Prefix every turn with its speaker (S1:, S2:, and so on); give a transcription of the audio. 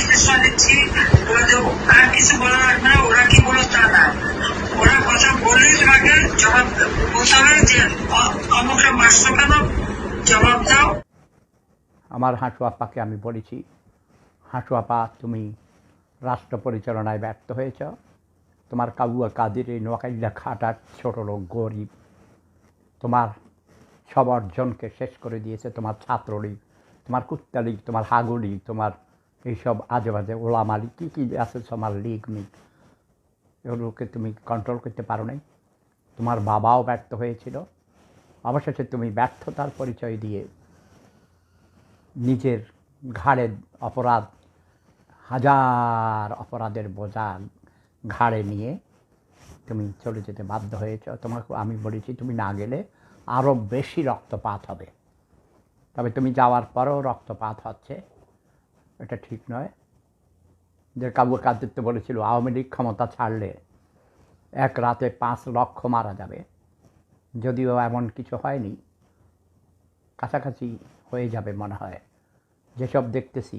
S1: নির্দেশনা দিচ্ছি ওরা তো আর কিছু বলা লাগবে না ওরা কি বলো তা না। ওরা কথা বললেই তোমাকে জবাব বলতে হবে যে অমুকটা কেন? জবাব দাও।
S2: আমার হাঁটু আপাকে আমি বলেছি, হাঁটু আপা, তুমি রাষ্ট্র পরিচালনায় ব্যর্থ হয়েছ। তোমার কাবুয়া কাদের এই নোয়াখালীরা খাটার ছোটো লোক গরিব। তোমার সব অর্জনকে শেষ করে দিয়েছে তোমার ছাত্রলীগ, তোমার কুত্তালীগ, তোমার হাগুলি তোমার এইসব আজে বাজে ওলামালি কী কী আছে তোমার লীগ মিগ এগুলোকে তুমি কন্ট্রোল করতে পারো নাই। তোমার বাবাও ব্যর্থ হয়েছিল। অবশেষে তুমি ব্যর্থতার পরিচয় দিয়ে নিজের ঘাড়ে অপরাধ, হাজার অপরাধের বোঝা ঘাড়ে নিয়ে তুমি চলে যেতে বাধ্য হয়েছ। তোমাকে আমি বলেছি, তুমি না গেলে আরও বেশি রক্তপাত হবে। তবে তুমি যাওয়ার পরেও রক্তপাত হচ্ছে। এটা ঠিক নয়। যে কাবু কাদিত্য বলেছিল, আওয়ামী লীগ ক্ষমতা ছাড়লে এক রাতে পাঁচ লক্ষ মারা যাবে। যদিও এমন কিছু হয়নি, কাছাকাছি হয়ে যাবে মনে হয়। যেসব দেখতেছি